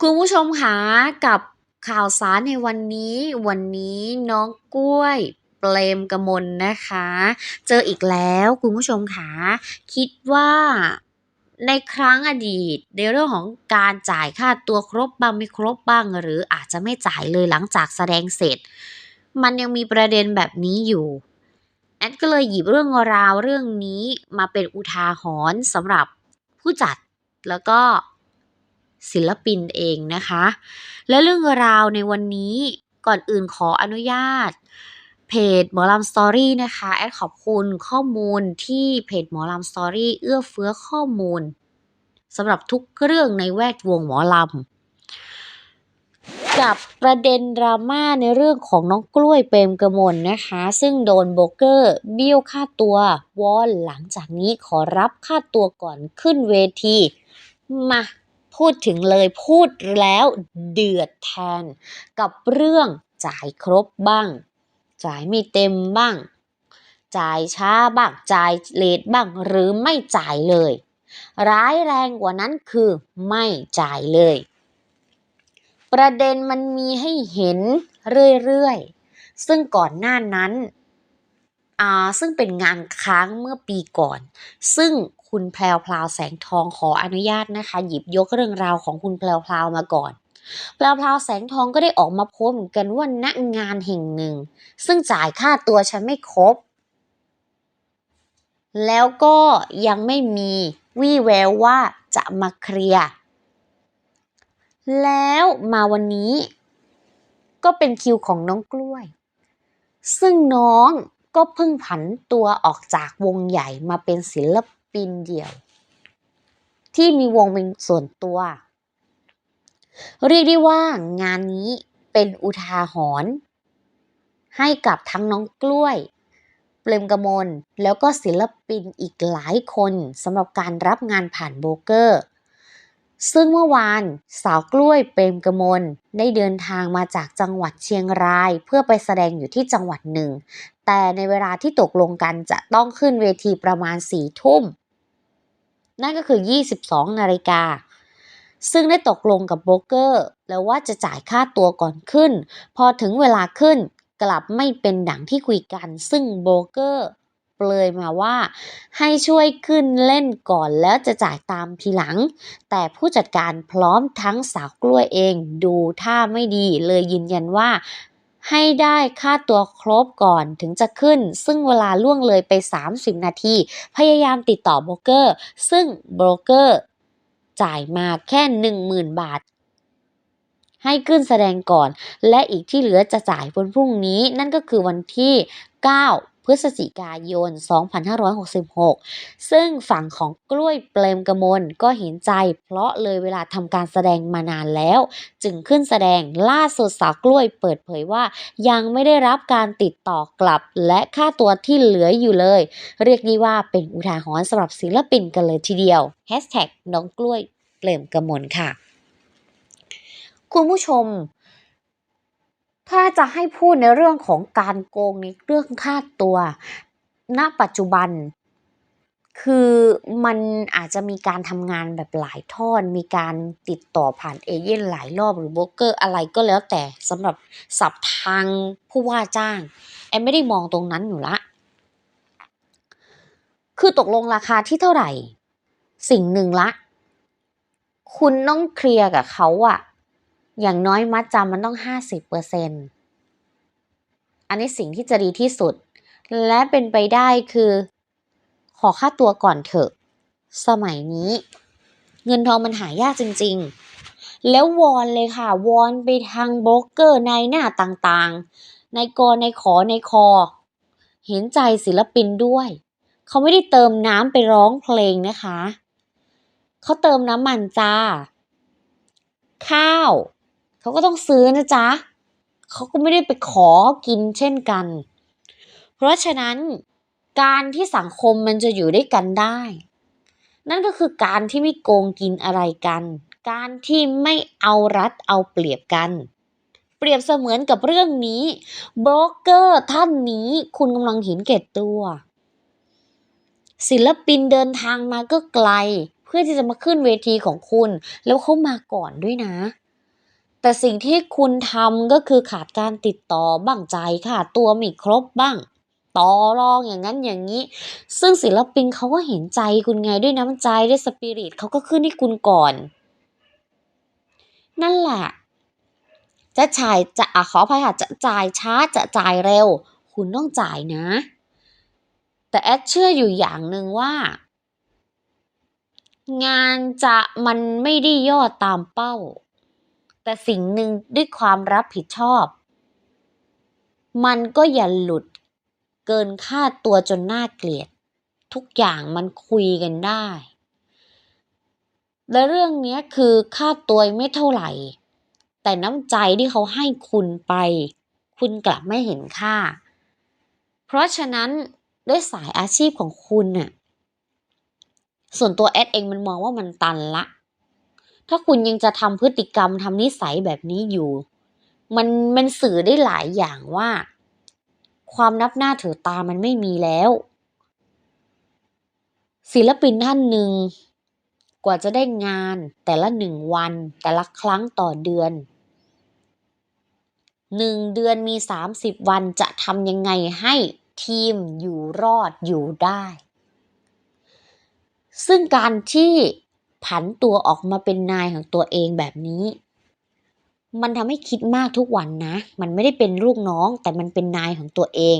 คุณผู้ชมคะกับข่าวสารในวันนี้วันนี้น้องกล้วยเปรมกมลนะคะ เจออีกแล้วคุณผู้ชมคะคิดว่าในครั้งอดีตในเรื่องของการจ่ายค่าตัวครบบ้างไม่ครบบ้าง หรืออาจจะไม่จ่ายเลยหลังจากแสดงเสร็จ มันยังมีประเด็นแบบนี้อยู่แอดก็เลยหยิบเรื่องราวเรื่องนี้มาเป็นอุทาหรณ์สำหรับผู้จัดแล้วก็ ศิลปินเองนะคะ และเรื่องราวในวันนี้ก่อนอื่นขออนุญาต เพจหมอลำสตอรี่นะคะแอดขอบคุณข้อมูลที่เพจหมอลำสตอรี่เอื้อเฟื้อข้อมูลสำหรับทุกเรื่องในแวดวงหมอลำกับประเด็นดราม่าในเรื่องของน้องกล้วยเปรมกระมลนะคะ ซึ่งโดนโบกเกอร์เบี้ยวค่าตัววอนหลังจากนี้ขอรับค่าตัวก่อนขึ้นเวที มา พูดถึงเลยพูดแล้วเดือดแทน กับเรื่องจ่ายครบบ้าง จ่ายไม่เต็มบ้าง จ่ายช้าบ้าง จ่ายเลทบ้างหรือไม่จ่ายเลย ร้ายแรงกว่านั้นคือไม่จ่ายเลย ประเด็นมันมีให้เห็นเรื่อยๆ ซึ่งก่อนหน้านั้นอ่าซึ่งเป็นงานค้างเมื่อปีก่อน ซึ่งคุณแพรวพราวแสงทองขออนุญาตนะคะ หยิบยกเรื่องราวของคุณแพรวพราวมาก่อนแพรวพราวแสงทองก็ได้ออกมาโพสเหมือนกันว่าณงานแห่งหนึ่ง ซึ่งจ่ายค่าตัวฉันไม่ครบ แล้วก็ยังไม่มีวี่แววว่าจะมาเคลียร์แล้วมาวันนี้ ก็เป็นคิวของน้องกล้วย ซึ่งน้องก็เพิ่งผันตัวออกจากวงใหญ่มาเป็นศิล ปินเดี่ยว ที่มีวงเป็นส่วนตัว เรียกได้ว่างานนี้เป็นอุทาหรณ์ให้กับทั้งน้องกล้วย เปรมกมล แล้วก็ศิลปินอีกหลายคนสำหรับการรับงานผ่านโบเกอร์ ซึ่งเมื่อวานสาวกล้วยเปรมกมลได้เดินทางมาจากจังหวัดเชียงราย เพื่อไปแสดงอยู่ที่จังหวัดหนึ่ง แต่ในเวลาที่ตกลงกันจะต้องขึ้นเวทีประมาณสี่ทุ่ม นั่นก็คือ 22 นาฬิกา ซึ่งได้ตกลงกับโบรกเกอร์ แล้วว่าจะจ่ายค่าตัวก่อนขึ้น พอถึงเวลาขึ้นกลับไม่เป็นดังที่คุยกัน ซึ่งโบรกเกอร์เปลยมาว่า ให้ช่วยขึ้นเล่นก่อนแล้วจะจ่ายตามทีหลัง แต่ผู้จัดการพร้อมทั้งสาวกล้วยเองดูท่าไม่ดีเลยยืนยันว่า ให้ได้ค่าตัวครบก่อนถึงจะขึ้น ซึ่งเวลาล่วงเลยไป 30 นาที พยายามติดต่อโบรกเกอร์ ซึ่งโบรกเกอร์จ่ายมาแค่ 10,000 บาท ให้ขึ้นแสดงก่อน และอีกที่เหลือจะจ่ายวันพรุ่งนี้ นั่นก็คือวันที่ 9 พฤศจิกายน 2566 ซึ่งฝั่งของกล้วยเปรมกมลก็เห็นใจ เพราะเลยเวลาทำการแสดงมานานแล้ว จึงขึ้นแสดงล่าสุดสาวกล้วยเปิดเผยว่า ยังไม่ได้รับการติดต่อกลับ และค่าตัวที่เหลืออยู่เลย เรียกได้ว่าเป็นอุทาหรณ์สำหรับศิลปินกันเลยทีเดียวน้องกล้วยเปรมกมลค่ะ คุณผู้ชม ถ้าจะให้พูดในเรื่องของการโกงในเรื่องค่าตัว ณ ปัจจุบัน คือมันอาจจะมีการทำงานแบบหลายทอดมีการติดต่อผ่านเอเจนต์หลายรอบหรือโบรกเกอร์อะไรก็แล้วแต่สำหรับศัพท์ทางผู้ว่าจ้าง แอมไม่ได้มองตรงนั้นอยู่ล้วคือตกลงราคาที่เท่าไหร่ สิ่งหนึ่งละ คุณต้องเคลียร์กับเขาอะ อย่างน้อยมัดจำมันต้อง 50%อันนี้สิ่งที่จะดีที่สุด และเป็นไปได้คือ ขอค่าตัวก่อนเถอะ สมัยนี้ เงินทองมันหายากจริง ๆ แล้ววอนเลยค่ะ วอนไปทางโบรกเกอร์ในหน้าต่างๆ ในกอในขอในคอ เห็นใจศิลปินด้วย เขาไม่ได้เติมน้ำไปร้องเพลงนะคะ เขาเติมน้ำมันจ้าข้าว เขาก็ต้องซื้อนะจ๊ะเขาก็ไม่ได้ไปขอกินเช่นกัน เพราะฉะนั้นการที่สังคมมันจะอยู่ด้วยกันได้ นั่นก็คือการที่ไม่โกงกินอะไรกัน การที่ไม่เอารัดเอาเปรียบกัน เปรียบเสมือนกับเรื่องนี้โบรกเกอร์ท่านนี้คุณกำลังเห็นแก่ตัว ศิลปินเดินทางมาก็ไกล เพื่อที่จะมาขึ้นเวทีของคุณ แล้วเขามาก่อนด้วยนะ แต่สิ่งที่คุณทำก็คือขาดการติดต่อบ้างใจค่ะ ตัวไม่ครบบ้างต่อรองอย่างนั้นอย่างนี้ ซึ่งศิลปินเขาก็เห็นใจคุณไงด้วยน้ำใจด้วยสปิริตเขาก็ขึ้นให้คุณก่อน นั่นแหละจะจ่ายจะอขออภัยค่ะจะจ่ายช้าจะจ่ายเร็ว คุณต้องจ่ายนะ แต่แอดเชื่ออยู่อย่างหนึ่งว่า งานจะมันไม่ได้ยอดตามเป้า แต่สิ่งหนึ่งด้วยความรับผิดชอบ มันก็อย่าหลุดเกินค่าตัวจนน่าเกลียด ทุกอย่างมันคุยกันได้ และเรื่องนี้คือค่าตัวไม่เท่าไหร่ แต่น้ำใจที่เขาให้คุณไป คุณกลับไม่เห็นค่า เพราะฉะนั้นด้วยสายอาชีพของคุณน่ะส่วนตัวแอดเองมันมองว่ามันตันละ ถ้าคุณยังจะทำพฤติกรรมทำนิสัยแบบนี้อยู่ มันมันสื่อได้หลายอย่างว่า ความนับหน้าถือตามันไม่มีแล้ว ศิลปินท่านหนึ่ง กว่าจะได้งานแต่ละหนึ่งวัน แต่ละครั้งต่อเดือนหนึ่งเดือนมีสามสิบวันจะทำยังไงให้ทีมอยู่รอดอยู่ได้ ซึ่งการที่ ผันตัวออกมาเป็นนายของตัวเองแบบนี้ มันทำให้คิดมากทุกวันนะ มันไม่ได้เป็นลูกน้องแต่มันเป็นนายของตัวเอง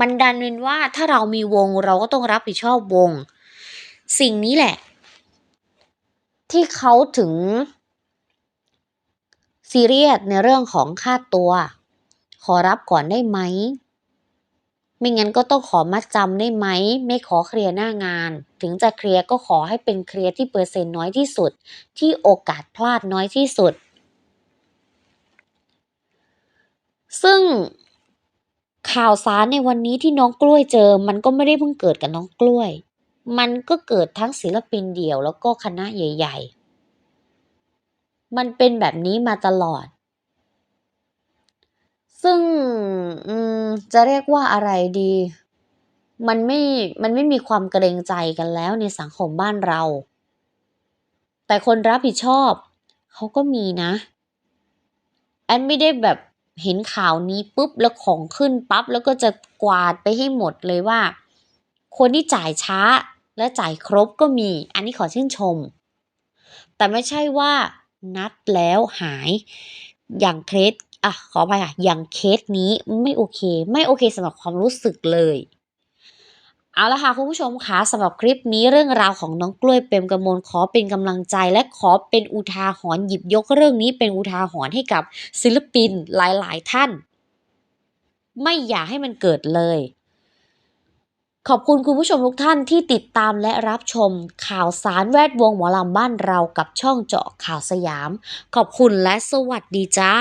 มันดันเป็นว่าถ้าเรามีวงเราก็ต้องรับผิดชอบวง สิ่งนี้แหละ ที่เขาถึงซีเรียสในเรื่องของค่าตัว ขอรับก่อนได้ไหม ไม่งั้นก็ต้องขอมัดจำได้ไหม ไม่ขอเคลียร์หน้างาน ถึงจะเคลียร์ก็ขอให้เป็นเคลียร์ที่เปอร์เซ็นต์น้อยที่สุด ที่โอกาสพลาดน้อยที่สุด ซึ่งข่าวสารในวันนี้ที่น้องกล้วยเจอ มันก็ไม่ได้เพิ่งเกิดกับน้องกล้วย มันก็เกิดทั้งศิลปินเดี่ยวแล้วก็คณะใหญ่ ๆ มันเป็นแบบนี้มาตลอด ซึ่ง อืม จะเรียกว่าอะไรดี มันไม่ มันไม่มีความเกรงใจกันแล้วในสังคมบ้านเรา แต่คนรับผิดชอบเขาก็มีนะ แอนไม่ได้แบบเห็นข่าวนี้ปุ๊บแล้วของขึ้นปั๊บแล้วก็จะกวาดไปให้หมดเลยว่า คนที่จ่ายช้าและจ่ายครบก็มี อันนี้ขอชื่นชม แต่ไม่ใช่ว่านัดแล้วหาย อย่างเคส อะขออภัยค่ะ อย่างเคสนี้ไม่โอเค ไม่โอเคสำหรับความรู้สึกเลย เอาละค่ะคุณผู้ชมคะสำหรับคลิปนี้เรื่องราวของน้องกล้วยเปรมกมลขอเป็นกำลังใจและขอเป็นอุทาหรณ์หยิบยกเรื่องนี้เป็นอุทาหรณ์ให้กับศิลปินหลายๆ ท่าน ไม่อยากให้มันเกิดเลยขอบคุณคุณผู้ชมทุกท่านที่ติดตามและรับชมข่าวสารแวดวงหมอลำบ้านเรากับช่องเจาะข่าวสยาม ขอบคุณและสวัสดีจ้า